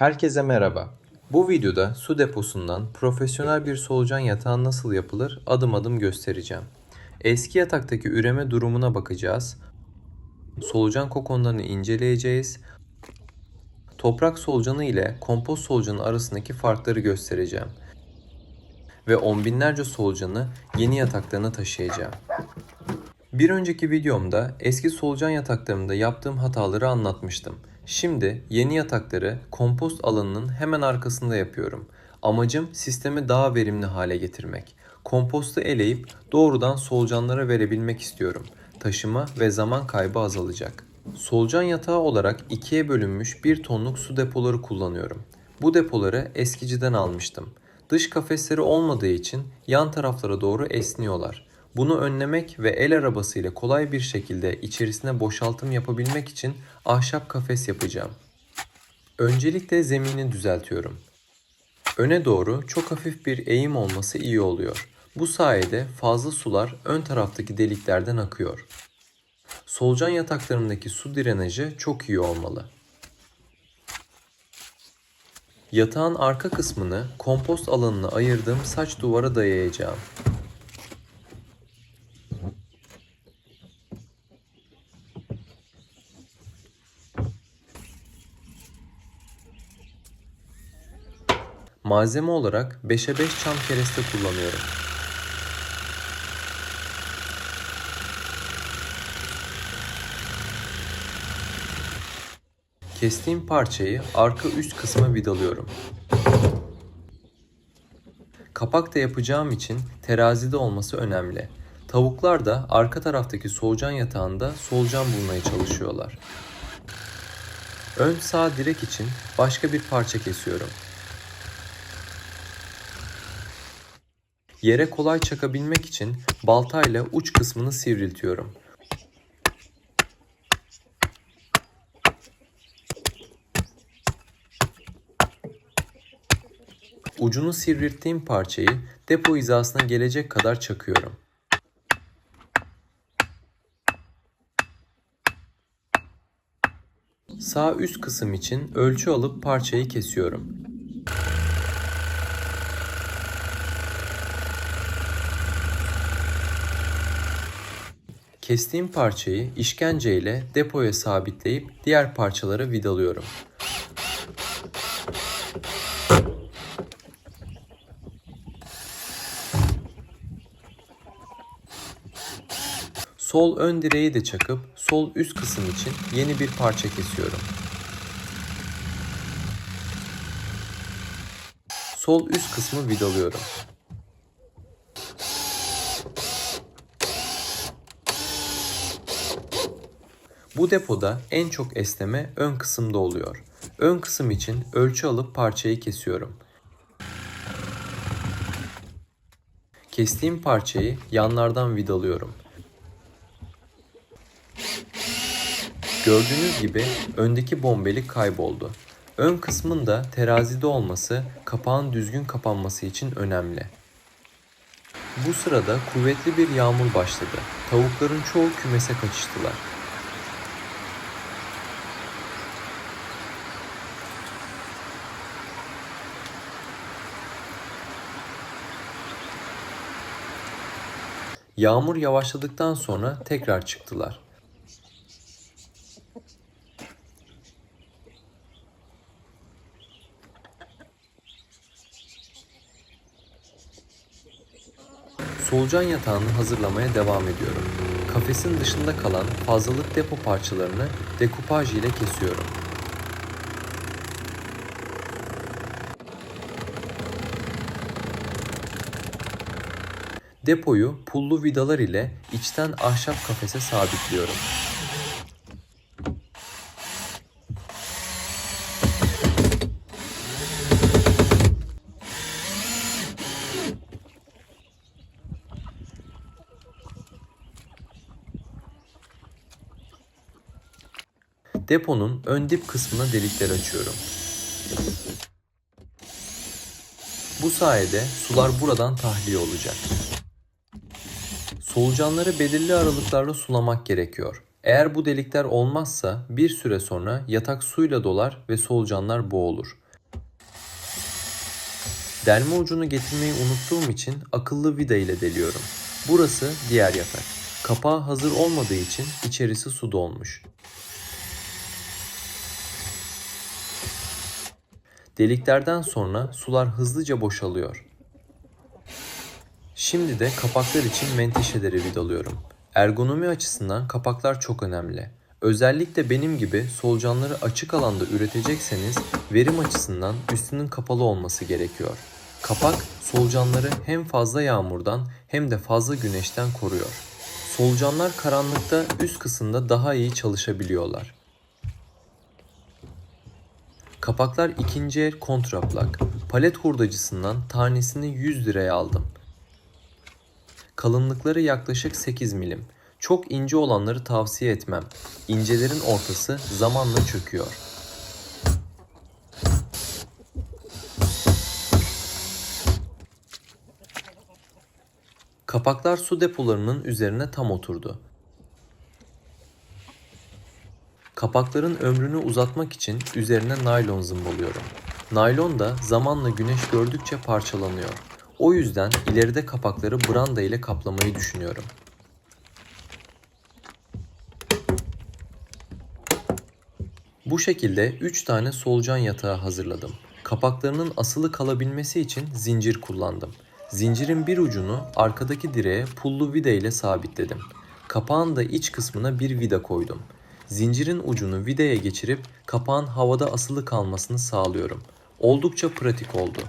Herkese merhaba. Bu videoda su deposundan profesyonel bir solucan yatağı nasıl yapılır adım adım göstereceğim. Eski yataktaki üreme durumuna bakacağız. Solucan kokonlarını inceleyeceğiz. Toprak solucanı ile kompost solucanı arasındaki farkları göstereceğim. Ve on binlerce solucanı yeni yataklarına taşıyacağım. Bir önceki videomda eski solucan yataklarımda yaptığım hataları anlatmıştım. Şimdi yeni yatakları kompost alanının hemen arkasında yapıyorum. Amacım sistemi daha verimli hale getirmek. Kompostu eleyip doğrudan solucanlara verebilmek istiyorum. Taşıma ve zaman kaybı azalacak. Solucan yatağı olarak ikiye bölünmüş bir tonluk su depoları kullanıyorum. Bu depoları eskiciden almıştım. Dış kafesleri olmadığı için yan taraflara doğru esniyorlar. Bunu önlemek ve el arabasıyla kolay bir şekilde içerisine boşaltım yapabilmek için ahşap kafes yapacağım. Öncelikle zemini düzeltiyorum. Öne doğru çok hafif bir eğim olması iyi oluyor. Bu sayede fazla sular ön taraftaki deliklerden akıyor. Solucan yataklarımdaki su drenajı çok iyi olmalı. Yatağın arka kısmını kompost alanına ayırdığım saç duvara dayayacağım. Malzeme olarak 5'e 5 çam kereste kullanıyorum. Kestiğim parçayı arka üst kısma vidalıyorum. Kapak da yapacağım için terazide olması önemli. Tavuklar da arka taraftaki solucan yatağında solucan bulmaya çalışıyorlar. Ön sağ direk için başka bir parça kesiyorum. Yere kolay çakabilmek için baltayla uç kısmını sivriltiyorum. Ucunu sivrilttiğim parçayı depo hizasına gelecek kadar çakıyorum. Sağ üst kısım için ölçü alıp parçayı kesiyorum. Kestiğim parçayı işkence ile depoya sabitleyip diğer parçaları vidalıyorum. Sol ön direği de çakıp sol üst kısım için yeni bir parça kesiyorum. Sol üst kısmı vidalıyorum. Bu depoda en çok esneme ön kısımda oluyor. Ön kısım için ölçü alıp parçayı kesiyorum. Kestiğim parçayı yanlardan vidalıyorum. Gördüğünüz gibi öndeki bombelik kayboldu. Ön kısmın da terazide olması kapağın düzgün kapanması için önemli. Bu sırada kuvvetli bir yağmur başladı. Tavukların çoğu kümese kaçıştılar. Yağmur yavaşladıktan sonra tekrar çıktılar. Solucan yatağını hazırlamaya devam ediyorum. Kafesin dışında kalan fazlalık depo parçalarını dekupaj ile kesiyorum. Depoyu pullu vidalar ile içten ahşap kafese sabitliyorum. Deponun ön dip kısmına delikler açıyorum. Bu sayede sular buradan tahliye olacak. Solucanları belirli aralıklarla sulamak gerekiyor. Eğer bu delikler olmazsa bir süre sonra yatak suyla dolar ve solucanlar boğulur. Delme ucunu getirmeyi unuttuğum için akıllı vida ile deliyorum. Burası diğer yatak. Kapağı hazır olmadığı için içerisi su dolmuş. Deliklerden sonra sular hızlıca boşalıyor. Şimdi de kapaklar için menteşeleri vidalıyorum. Ergonomi açısından kapaklar çok önemli. Özellikle benim gibi solucanları açık alanda üretecekseniz verim açısından üstünün kapalı olması gerekiyor. Kapak solucanları hem fazla yağmurdan hem de fazla güneşten koruyor. Solucanlar karanlıkta üst kısımda daha iyi çalışabiliyorlar. Kapaklar ikinci el kontraplak. Palet hurdacısından tanesini 100 liraya aldım. Kalınlıkları yaklaşık 8 milim. Çok ince olanları tavsiye etmem. İncelerin ortası zamanla çöküyor. Kapaklar su depolarının üzerine tam oturdu. Kapakların ömrünü uzatmak için üzerine naylon zımbalıyorum. Naylon da zamanla güneş gördükçe parçalanıyor. O yüzden ileride kapakları branda ile kaplamayı düşünüyorum. Bu şekilde 3 tane solucan yatağı hazırladım. Kapaklarının asılı kalabilmesi için zincir kullandım. Zincirin bir ucunu arkadaki direğe pullu vida ile sabitledim. Kapağın da iç kısmına bir vida koydum. Zincirin ucunu vidaya geçirip kapağın havada asılı kalmasını sağlıyorum. Oldukça pratik oldu.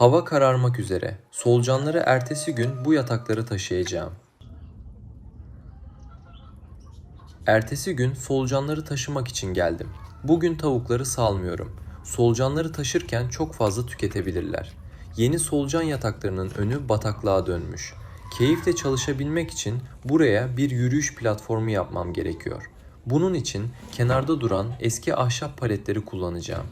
Hava kararmak üzere. Solucanları ertesi gün bu yatakları taşıyacağım. Ertesi gün solucanları taşımak için geldim. Bugün tavukları salmıyorum. Solucanları taşırken çok fazla tüketebilirler. Yeni solucan yataklarının önü bataklığa dönmüş. Keyifle çalışabilmek için buraya bir yürüyüş platformu yapmam gerekiyor. Bunun için kenarda duran eski ahşap paletleri kullanacağım.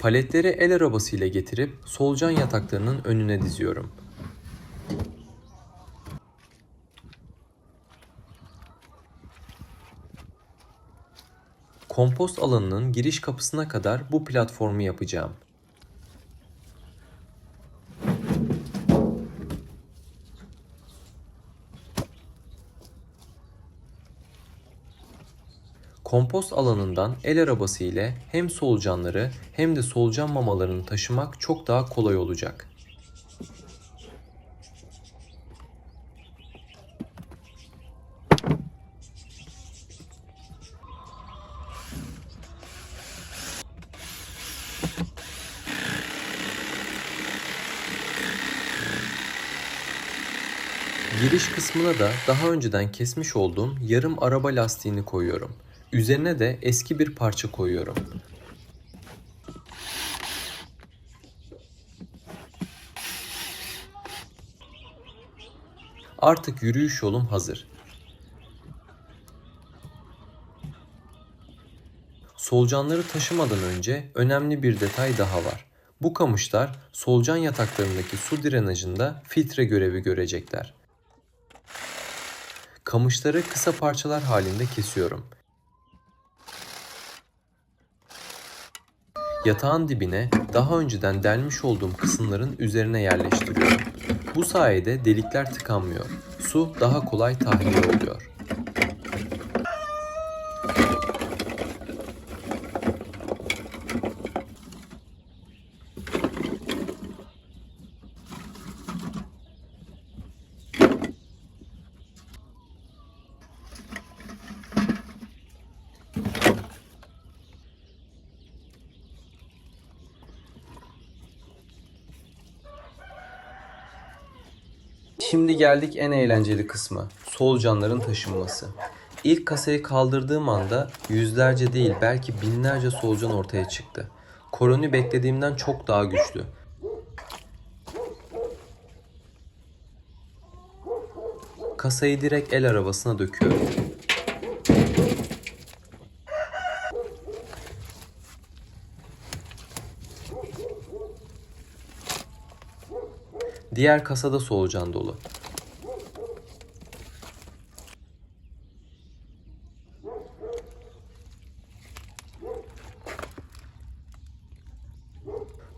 Paletleri el arabasıyla getirip solucan yataklarının önüne diziyorum. Kompost alanının giriş kapısına kadar bu platformu yapacağım. Kompost alanından el arabası ile hem solucanları hem de solucan mamalarını taşımak çok daha kolay olacak. Giriş kısmına da daha önceden kesmiş olduğum yarım araba lastiğini koyuyorum. Üzerine de eski bir parça koyuyorum. Artık yürüyüş yolum hazır. Solucanları taşımadan önce önemli bir detay daha var. Bu kamışlar solucan yataklarındaki su drenajında filtre görevi görecekler. Kamışları kısa parçalar halinde kesiyorum. Yatağın dibine daha önceden delmiş olduğum kısımların üzerine yerleştiriyorum. Bu sayede delikler tıkanmıyor. Su daha kolay tahliye oluyor. Şimdi geldik en eğlenceli kısmı. Solucanların taşınması. İlk kasayı kaldırdığım anda yüzlerce değil belki binlerce solucan ortaya çıktı. Koloni beklediğimden çok daha güçlü. Kasayı direkt el arabasına döküyorum. Diğer kasada solucan dolu.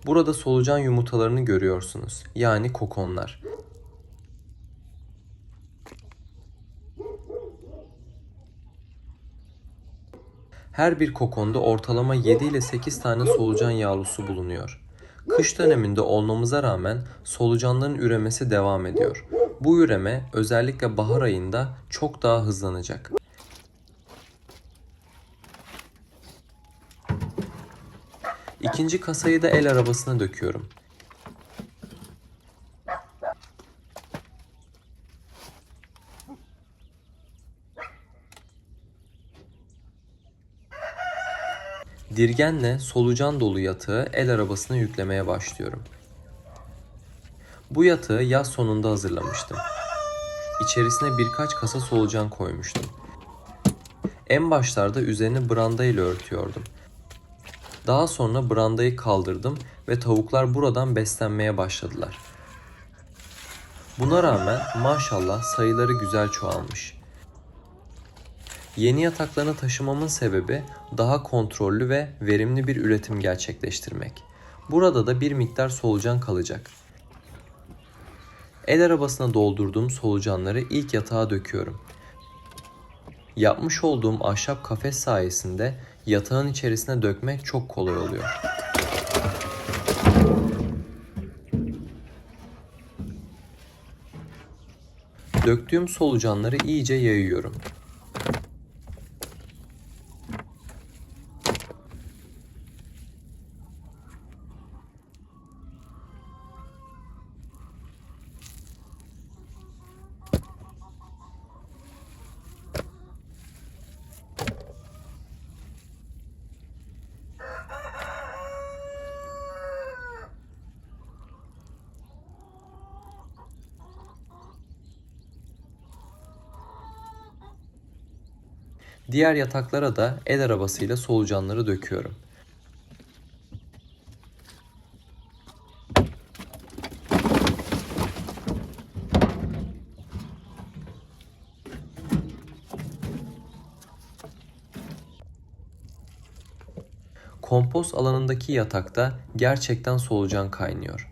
Burada solucan yumurtalarını görüyorsunuz. Yani kokonlar. Her bir kokonda ortalama 7 ile 8 tane solucan yavrusu bulunuyor. Kış döneminde olmamıza rağmen solucanların üremesi devam ediyor. Bu üreme özellikle bahar ayında çok daha hızlanacak. İkinci kasayı da el arabasına döküyorum. Dirgenle solucan dolu yatağı el arabasına yüklemeye başlıyorum. Bu yatağı yaz sonunda hazırlamıştım. İçerisine birkaç kasa solucan koymuştum. En başlarda üzerini branda ile örtüyordum. Daha sonra brandayı kaldırdım ve tavuklar buradan beslenmeye başladılar. Buna rağmen maşallah sayıları güzel çoğalmış. Yeni yataklarını taşımamın sebebi daha kontrollü ve verimli bir üretim gerçekleştirmek. Burada da bir miktar solucan kalacak. El arabasına doldurduğum solucanları ilk yatağa döküyorum. Yapmış olduğum ahşap kafes sayesinde yatağın içerisine dökmek çok kolay oluyor. Döktüğüm solucanları iyice yayıyorum. Diğer yataklara da el arabasıyla solucanları döküyorum. Kompost alanındaki yatakta gerçekten solucan kaynıyor.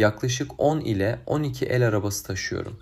Yaklaşık 10 ile 12 el arabası taşıyorum.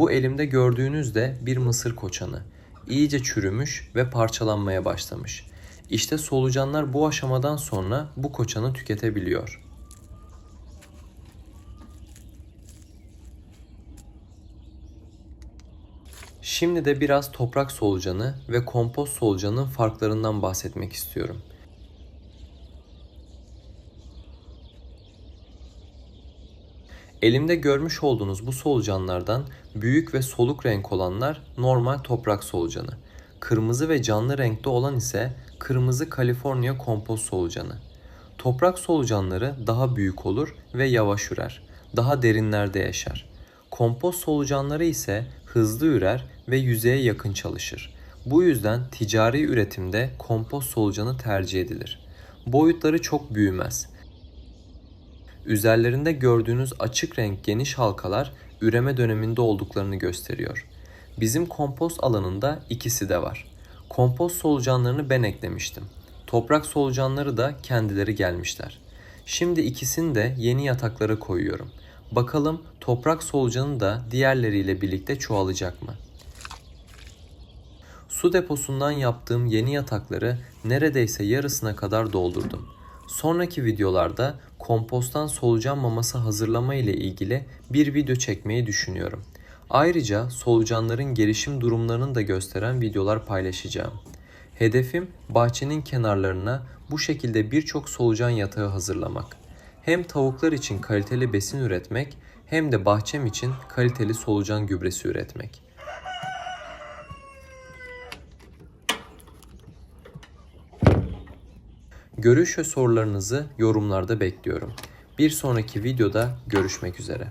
Bu elimde gördüğünüz de bir mısır koçanı. İyice çürümüş ve parçalanmaya başlamış. İşte solucanlar bu aşamadan sonra bu koçanı tüketebiliyor. Şimdi de biraz toprak solucanı ve kompost solucanın farklarından bahsetmek istiyorum. Elimde görmüş olduğunuz bu solucanlardan büyük ve soluk renk olanlar normal toprak solucanı. Kırmızı ve canlı renkte olan ise kırmızı Kaliforniya kompost solucanı. Toprak solucanları daha büyük olur ve yavaş ürer. Daha derinlerde yaşar. Kompost solucanları ise hızlı ürer ve yüzeye yakın çalışır. Bu yüzden ticari üretimde kompost solucanı tercih edilir. Boyutları çok büyümez. Üzerlerinde gördüğünüz açık renk geniş halkalar üreme döneminde olduklarını gösteriyor. Bizim kompost alanında ikisi de var. Kompost solucanlarını ben eklemiştim. Toprak solucanları da kendileri gelmişler. Şimdi ikisini de yeni yataklara koyuyorum. Bakalım toprak solucanı da diğerleriyle birlikte çoğalacak mı? Su deposundan yaptığım yeni yatakları neredeyse yarısına kadar doldurdum. Sonraki videolarda komposttan solucan maması hazırlama ile ilgili bir video çekmeyi düşünüyorum. Ayrıca solucanların gelişim durumlarını da gösteren videolar paylaşacağım. Hedefim bahçenin kenarlarına bu şekilde birçok solucan yatağı hazırlamak. Hem tavuklar için kaliteli besin üretmek hem de bahçem için kaliteli solucan gübresi üretmek. Görüş ve sorularınızı yorumlarda bekliyorum. Bir sonraki videoda görüşmek üzere.